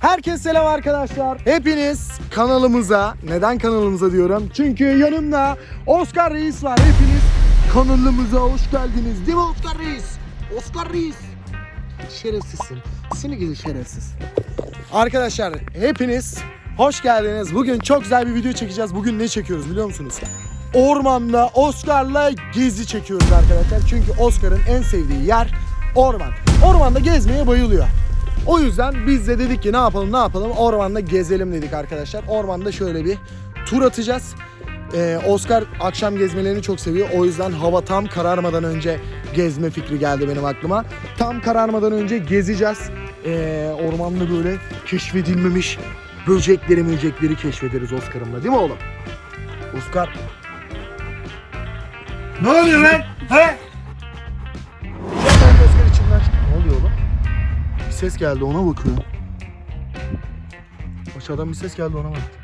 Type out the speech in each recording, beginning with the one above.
Herkese selam arkadaşlar. Hepiniz kanalımıza, neden kanalımıza diyorum? Çünkü yanımda Oscar Reis var. Hepiniz kanalımıza hoş geldiniz. Değil mi Oscar Reis? Oscar Reis. Şerefsizsin. Seni gidi şerefsiz. Arkadaşlar hepiniz hoş geldiniz. Bugün çok güzel bir video çekeceğiz. Bugün ne çekiyoruz biliyor musunuz? Ormanda Oscar'la gezi çekiyoruz arkadaşlar. Çünkü Oscar'ın en sevdiği yer orman. Ormanda gezmeye bayılıyor. O yüzden biz de dedik ki ne yapalım ne yapalım ormanda gezelim dedik arkadaşlar. Ormanda şöyle bir tur atacağız. Ee, Oscar akşam gezmelerini çok seviyor. O yüzden hava tam kararmadan önce gezme fikri geldi benim aklıma. Tam kararmadan önce gezeceğiz. Ee, ormanda böyle keşfedilmemiş böcekleri möcekleri keşfederiz Oscar'ımla değil mi oğlum? Oscar Ne oluyor lan? He? Ses geldi ona bakıyor. Aşağıdan bir ses geldi ona baktı.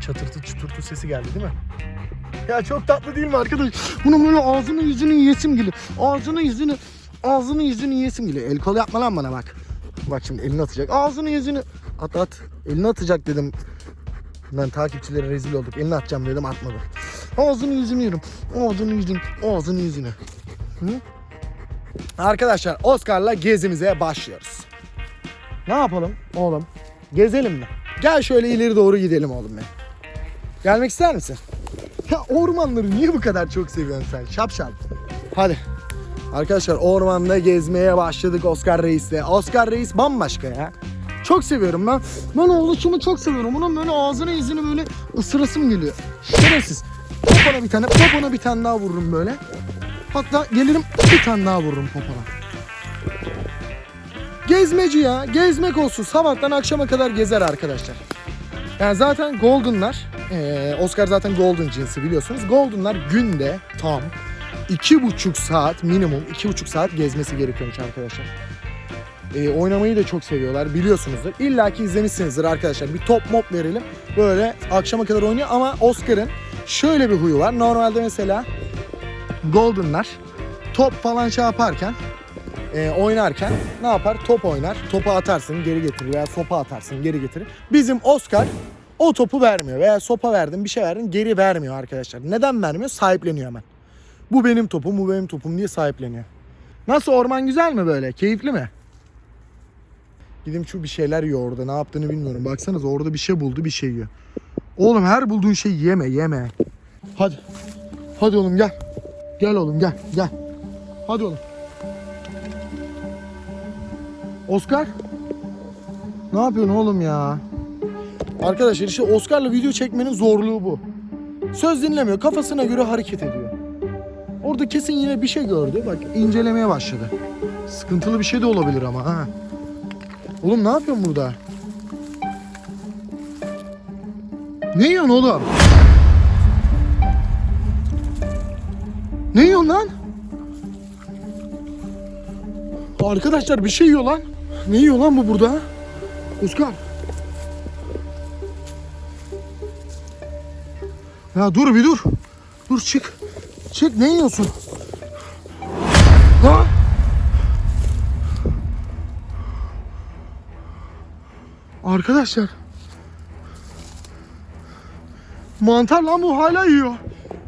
Çatırtı çuturtu sesi geldi değil mi? Ya çok tatlı değil mi arkadaş? Bunun böyle ağzını yüzünü yiyesim geliyor. Ağzını yüzünü, ağzını yüzünü yiyesim geliyor. El kol yapma lan bana bak. Bak şimdi elini atacak. Ağzını yüzünü at at. Elini atacak dedim. Ben takipçilere rezil olduk. Elini atacağım dedim atmadı. Ağzını yüzünü yerim. Ağzını yüzünü, ağzını yüzünü. Arkadaşlar Oscar'la gezimize başlıyoruz. Ne yapalım oğlum? Gezelim mi? Gel şöyle ileri doğru gidelim oğlum benim. Gelmek ister misin? Ya ormanları niye bu kadar çok seviyorsun sen? Şapşal. Hadi. Arkadaşlar ormanda gezmeye başladık Oscar Reis'le. Oscar Reis bambaşka ya. Çok seviyorum ben. Ben oluşumu çok seviyorum. Bunun böyle ağzını yüzünü böyle ısırasım geliyor. Şerefsiz. Popona bir tane, popona bir tane daha vururum böyle. Hatta gelirim bir tane daha vururum popona. Gezmeci ya. Gezmek olsun. Sabahtan akşama kadar gezer arkadaşlar. Yani zaten Golden'lar, Oscar zaten Golden cinsi biliyorsunuz. Golden'lar günde tam iki buçuk saat minimum iki buçuk saat gezmesi gerekiyormuş arkadaşlar. Eee, oynamayı da çok seviyorlar biliyorsunuzdur. İlla ki izlemişsinizdir arkadaşlar. Bir top mop verelim. Böyle akşama kadar oynuyor ama Oscar'ın şöyle bir huyu var. Normalde mesela Golden'lar top falan şey yaparken e, oynarken ne yapar? Top oynar. Topu atarsın geri getirir veya sopa atarsın geri getirir. Bizim Oscar o topu vermiyor veya sopa verdin bir şey verdin geri vermiyor arkadaşlar. Neden vermiyor? Sahipleniyor hemen. Bu benim topum, bu benim topum diye sahipleniyor. Nasıl orman güzel mi böyle? Keyifli mi? Gidip şu bir şeyler yiyor orada. Ne yaptığını bilmiyorum. Baksanız orada bir şey buldu, bir şey yiyor. Oğlum her bulduğun şeyi yeme, yeme. Hadi. Hadi oğlum gel. Gel oğlum gel, gel. Hadi oğlum. Oscar? Ne yapıyorsun oğlum ya? Arkadaşlar işte Oscar'la video çekmenin zorluğu bu. Söz dinlemiyor, kafasına göre hareket ediyor. Orada kesin yine bir şey gördü. Bak incelemeye başladı. Sıkıntılı bir şey de olabilir ama ha. Oğlum ne yapıyorsun burada? Ne yiyorsun oğlum? Ne yiyorsun lan? Arkadaşlar bir şey yiyor lan. Ne yiyor lan bu burada? Oscar. Ya dur bir dur. Dur çık. Çık ne yiyorsun? Ha? Arkadaşlar. Mantar lan bu hala yiyor.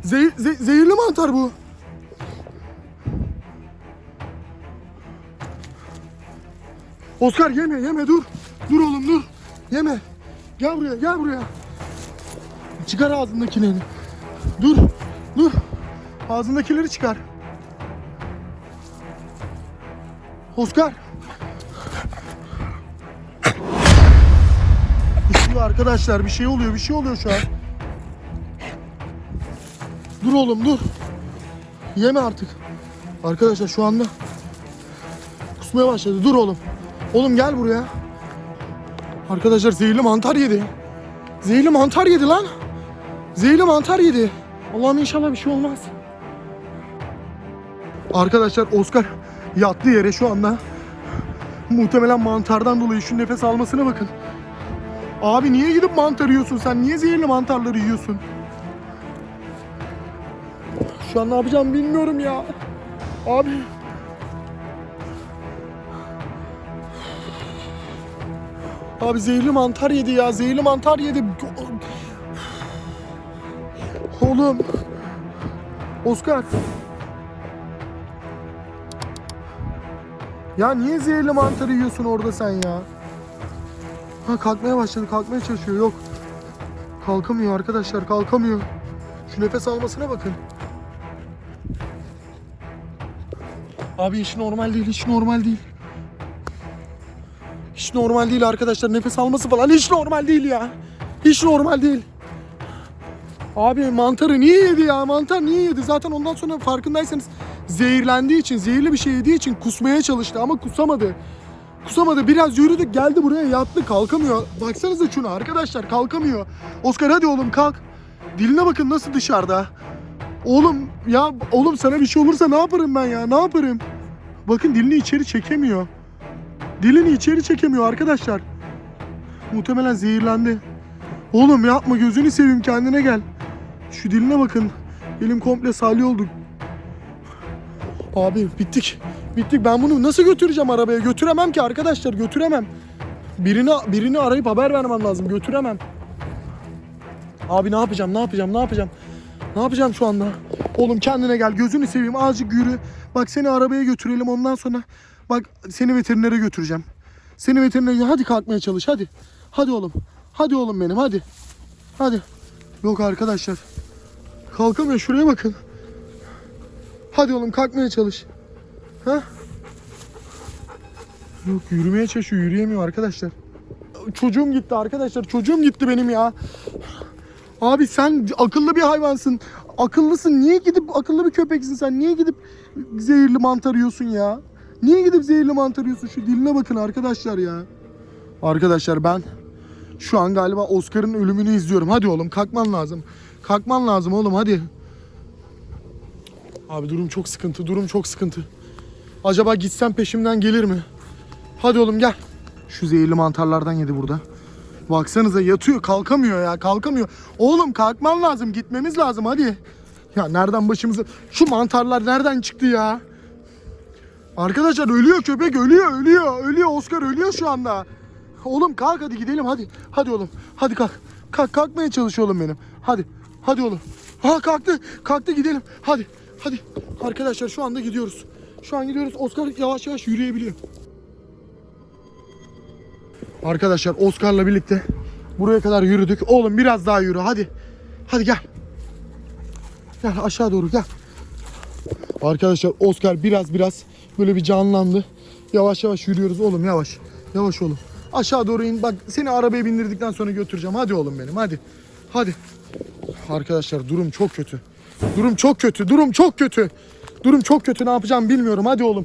Zeh- ze- zehirli mantar bu. Oscar yeme yeme dur. Dur oğlum dur. Yeme. Gel buraya gel buraya. Çıkar ağzındakileri. Dur. Dur. Ağzındakileri çıkar. Oscar. Üşüyor arkadaşlar bir şey oluyor bir şey oluyor şu an. Dur oğlum dur. Yeme artık. Arkadaşlar şu anda kusmaya başladı. Dur oğlum. Oğlum gel buraya. Arkadaşlar zehirli mantar yedi. Zehirli mantar yedi lan. Zehirli mantar yedi. Allah'ım inşallah bir şey olmaz. Arkadaşlar Oscar yattığı yere şu anda muhtemelen mantardan dolayı şu nefes almasına bakın. Abi niye gidip mantar yiyorsun sen? Niye zehirli mantarları yiyorsun? Şu an ne yapacağım bilmiyorum ya. Abi Abi zehirli mantar yedi ya. Zehirli mantar yedi. Oğlum. Oscar. Ya niye zehirli mantarı yiyorsun orada sen ya? Ha kalkmaya başladı. Kalkmaya çalışıyor. Yok. Kalkamıyor arkadaşlar. Kalkamıyor. Şu nefes almasına bakın. Abi iş normal değil. Hiç normal değil. Hiç normal değil arkadaşlar. Nefes alması falan hiç normal değil ya. Hiç normal değil. Abi mantarı niye yedi ya? Mantar niye yedi? Zaten ondan sonra farkındaysanız zehirlendiği için, zehirli bir şey yediği için kusmaya çalıştı ama kusamadı. Kusamadı. Biraz yürüdük geldi buraya yattı kalkamıyor. Baksanıza şuna arkadaşlar kalkamıyor. Oscar hadi oğlum kalk. Diline bakın nasıl dışarıda. Oğlum ya oğlum sana bir şey olursa ne yaparım ben ya? Ne yaparım? Bakın dilini içeri çekemiyor. Dilini içeri çekemiyor arkadaşlar. Muhtemelen zehirlendi. Oğlum yapma gözünü seveyim kendine gel. Şu diline bakın. Elim komple salya oldu. Abi bittik. Bittik. Ben bunu nasıl götüreceğim arabaya? Götüremem ki arkadaşlar götüremem. Birini birini arayıp haber vermem lazım. Götüremem. Abi ne yapacağım? Ne yapacağım? Ne yapacağım? Ne yapacağım şu anda? Oğlum kendine gel. Gözünü seveyim. Azıcık yürü. Bak seni arabaya götürelim. Ondan sonra bak seni veterinere götüreceğim. Seni veterinere hadi kalkmaya çalış. Hadi. Hadi oğlum. Hadi oğlum benim. Hadi. Hadi. Yok arkadaşlar. Kalkamıyor. Şuraya bakın. Hadi oğlum kalkmaya çalış. Ha? Yok yürümeye çalışıyor. Yürüyemiyor arkadaşlar. Çocuğum gitti arkadaşlar. Çocuğum gitti benim ya. Abi sen akıllı bir hayvansın. Akıllısın. Niye gidip akıllı bir köpeksin sen? Niye gidip zehirli mantar yiyorsun ya? Niye gidip zehirli mantar yiyorsun? Şu diline bakın arkadaşlar ya. Arkadaşlar ben şu an galiba Oscar'ın ölümünü izliyorum. Hadi oğlum kalkman lazım. Kalkman lazım oğlum hadi. Abi durum çok sıkıntı. Durum çok sıkıntı. Acaba gitsem peşimden gelir mi? Hadi oğlum gel. Şu zehirli mantarlardan yedi burada. Baksanıza yatıyor kalkamıyor ya kalkamıyor. Oğlum kalkman lazım gitmemiz lazım hadi. Ya nereden başımıza... Şu mantarlar nereden çıktı ya? Arkadaşlar ölüyor köpek ölüyor ölüyor ölüyor Oscar ölüyor şu anda. Oğlum kalk hadi gidelim hadi. Hadi oğlum hadi kalk. Kalk kalkmaya çalış oğlum benim. Hadi hadi oğlum. Ha kalktı kalktı gidelim hadi. Hadi arkadaşlar şu anda gidiyoruz. Şu an gidiyoruz Oscar yavaş yavaş yürüyebiliyor. Arkadaşlar Oscar'la birlikte buraya kadar yürüdük. Oğlum biraz daha yürü hadi. Hadi gel. Gel aşağı doğru gel. Arkadaşlar Oscar biraz biraz böyle bir canlandı. Yavaş yavaş yürüyoruz oğlum yavaş. Yavaş oğlum. Aşağı doğru in. Bak seni arabaya bindirdikten sonra götüreceğim. Hadi oğlum benim hadi. Hadi. Arkadaşlar durum çok kötü. Durum çok kötü. Durum çok kötü. Durum çok kötü. Ne yapacağım bilmiyorum. Hadi oğlum.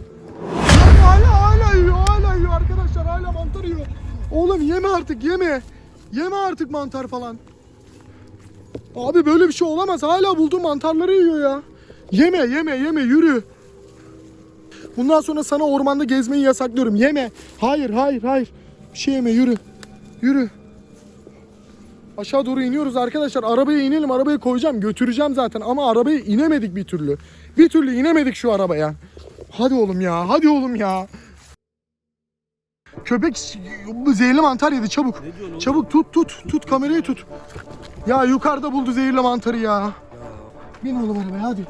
Hala hala yiyor. Hala yiyor arkadaşlar. Hala mantar yiyor. Oğlum yeme artık yeme. Yeme artık mantar falan. Abi böyle bir şey olamaz. Hala bulduğu mantarları yiyor ya. Yeme yeme yeme yürü. Bundan sonra sana ormanda gezmeyi yasaklıyorum. Yeme. Hayır hayır hayır. Bir şey yeme yürü. Yürü. Aşağı doğru iniyoruz arkadaşlar. Arabaya inelim. Arabaya koyacağım. Götüreceğim zaten. Ama arabaya inemedik bir türlü. Bir türlü inemedik şu arabaya. Hadi oğlum ya. Hadi oğlum ya. Köpek zehirli mantar yedi çabuk. Çabuk tut tut tut kamerayı tut. Ya yukarıda buldu zehirli mantarı ya. Bin oğlum arabaya hadi.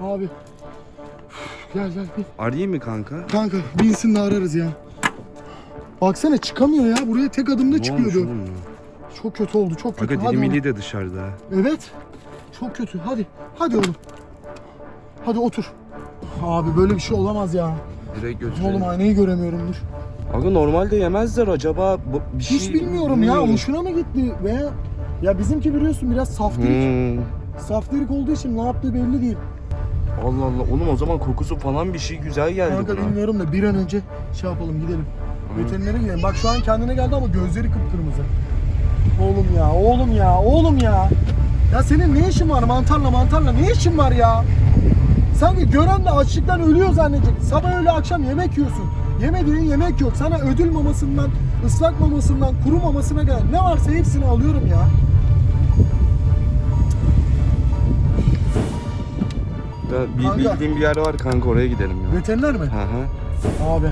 Abi. Gel gel bin. Arayayım mı kanka? Kanka binsin de ararız ya. Baksana çıkamıyor ya. Buraya tek adımda Ne olmuş çıkıyordu. oğlum? Çok kötü oldu. Çok kötü. Aga Hadi dilim oğlum. iliği de dışarıda. Evet. Çok kötü. Hadi. Hadi oğlum. Hadi otur. Abi böyle bir şey olamaz ya. Direkt götürelim. Oğlum aynayı göremiyorum dur. Aga normalde yemezler acaba bu, bir Hiç şey... bilmiyorum ya. Hoşuna mı gitti veya ya bizimki biliyorsun biraz saftirik. Hmm. Saftirik olduğu için ne yaptığı belli değil. Allah Allah. Oğlum o zaman kokusu falan bir şey güzel geldi Kanka buna. bilmiyorum da bir an önce şey yapalım gidelim. Veterinere gidelim. Bak şu an kendine geldi ama gözleri kıpkırmızı. Oğlum ya, oğlum ya, oğlum ya. Ya senin ne işin var mantarla mantarla? Ne işin var ya? Sanki gören de açlıktan ölüyor zannedecek. Sabah öyle akşam yemek yiyorsun. Yemediğin yemek yok. Sana ödül mamasından, ıslak mamasından, kuru mamasına kadar ne varsa hepsini alıyorum ya. Ya, bir, Kanka. bildiğim bir yer var kanka oraya gidelim ya. Veteriner mi? Hı hı. Abi.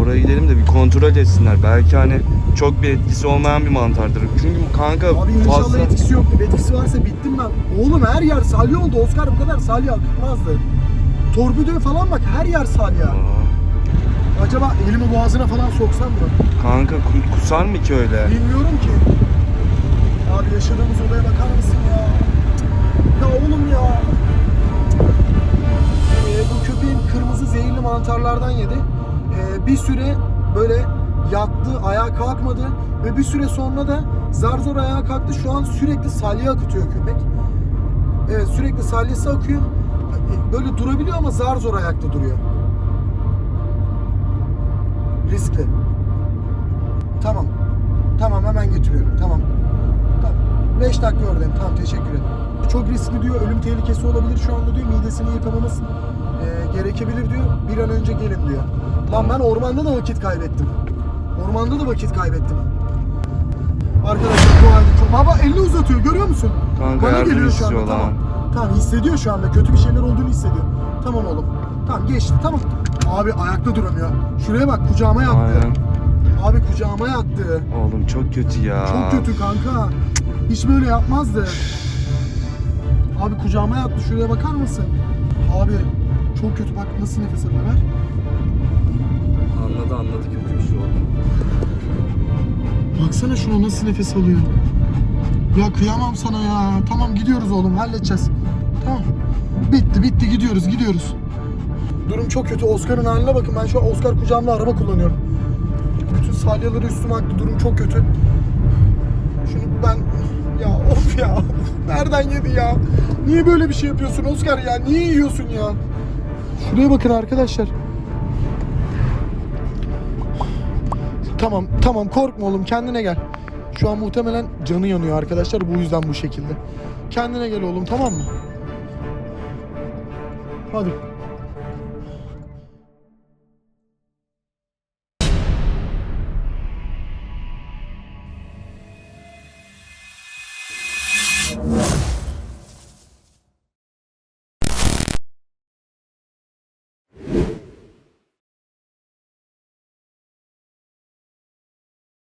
Oraya gidelim de bir kontrol etsinler. Belki hani çok bir etkisi olmayan bir mantardır. Çünkü kanka Abi inşallah fazla... etkisi yoktur. Etkisi varsa bittim ben. Oğlum her yer salya oldu. Oscar bu kadar salya akıtmazdı. Torpidoya falan bak her yer salya. Aa, Acaba elimi boğazına falan soksam mı? Kanka ku- kusar mı ki öyle? Bilmiyorum ki. Abi yaşadığımız olaya bakar mısın ya? Ya oğlum ya. Zehirli mantarlardan yedi. Ee, bir süre böyle yattı, ayağa kalkmadı ve bir süre sonra da zar zor ayağa kalktı. Şu an sürekli salya akıtıyor köpek. Evet sürekli salyası akıyor. Böyle durabiliyor ama zar zor ayakta duruyor. Riskli. Tamam. Tamam hemen getiriyorum. Tamam. Tamam. 5 dakika oradayım. Tamam teşekkür ederim. Çok riskli diyor. Ölüm tehlikesi olabilir şu anda diyor. Midesini yıkamamız e, gerekebilir diyor. Bir an önce gelin diyor. Lan ben ormanda da vakit kaybettim. Ormanda da vakit kaybettim. Arkadaşlar bu halde çok... Baba elini uzatıyor görüyor musun? Kanka Bana yardım geliyor şu anda istiyor lan. tamam. Tamam hissediyor şu anda. Kötü bir şeyler olduğunu hissediyor. Tamam oğlum. Tamam geçti tamam. Abi ayakta duramıyor. Şuraya bak kucağıma yattı. Aynen. Abi kucağıma yattı. Oğlum çok kötü ya. Çok kötü kanka. Hiç böyle yapmazdı. Abi kucağıma yattı. Şuraya bakar mısın? Abi çok kötü. Bak nasıl nefes alıyor. Ver. Anladı anladı kötü şey oldu. Baksana şuna nasıl nefes alıyor. Ya kıyamam sana ya. Tamam gidiyoruz oğlum halledeceğiz. Tamam. Bitti bitti gidiyoruz gidiyoruz. Durum çok kötü. Oscar'ın haline bakın. Ben şu an Oscar kucağımda araba kullanıyorum. Bütün salyaları üstüme aktı. Durum çok kötü. Şunu ben... Ya of ya. Nereden yedi ya? Niye böyle bir şey yapıyorsun Oscar ya? Niye yiyorsun ya? Şuraya bakın arkadaşlar. Tamam tamam korkma oğlum kendine gel. Şu an muhtemelen canı yanıyor arkadaşlar bu yüzden bu şekilde. Kendine gel oğlum tamam mı? Hadi.